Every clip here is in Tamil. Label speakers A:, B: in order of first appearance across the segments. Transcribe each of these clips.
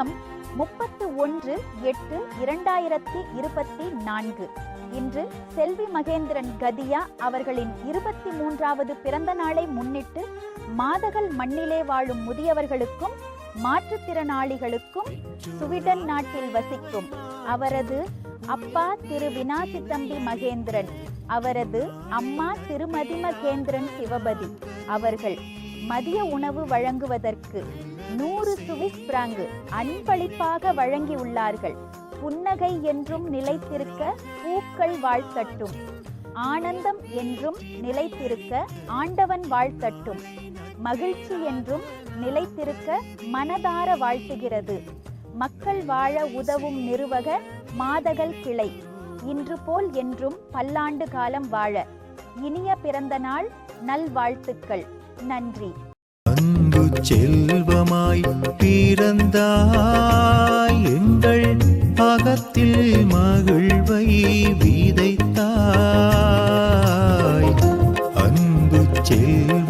A: இலக்கம் முப்பத்து ஒன்று எட்டு இரண்டாயிரத்தி இருபத்தி நான்கு. இன்று செல்வி மகேந்திரன் கதியா அவர்களின் இருபத்தி மூன்றாவது பிறந்த நாளை முன்னிட்டு மாதகள் மண்ணிலே வாழும் முதியவர்களுக்கும் மாற்றுத்திறனாளிகளுக்கும் சுவிடன் நாட்டில் வசிக்கும் அவரது அப்பா திரு வினாசி தம்பி மகேந்திரன் அவரது அம்மா திருமதி மகேந்திரன் சிவபதி அவர்கள் மதிய உணவு வழங்குவதற்கு நூறு சுவிஸ் பிராங்கு அன்பளிப்பாக வழங்கியுள்ளார்கள். புன்னகை என்றும் நிலைத்திருக்க பூக்கள் வாழ்த்தட்டும். ஆனந்தம் என்றும் நிலைத்திருக்க ஆண்டவன் வாழ்த்தட்டும். மகிழ்ச்சி என்றும் நிலைத்திருக்க மனதார வாழ்த்துகிறது. மக்கள் வாழ உதவும் நிறுவக மாதகள் கிளை. இன்று போல் என்றும் பல்லாண்டு காலம் வாழ. இனிய பிறந்த நாள் நல்வாழ்த்துக்கள். நன்றி.
B: செல்வமாய் பிறந்தாய். எங்கள் அகத்தில் மகிழ்வை விதைத்தாய். அன்பு செல்வ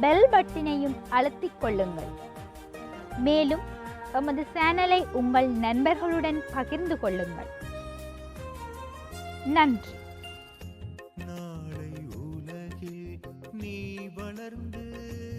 A: பெல் பட்டினையும் அழுத்திக் கொள்ளுங்கள். மேலும் எமது சேனலை உங்கள் நண்பர்களுடன் பகிர்ந்து கொள்ளுங்கள். நன்றி.
B: நாளை உலகில் நீ வளர்ந்த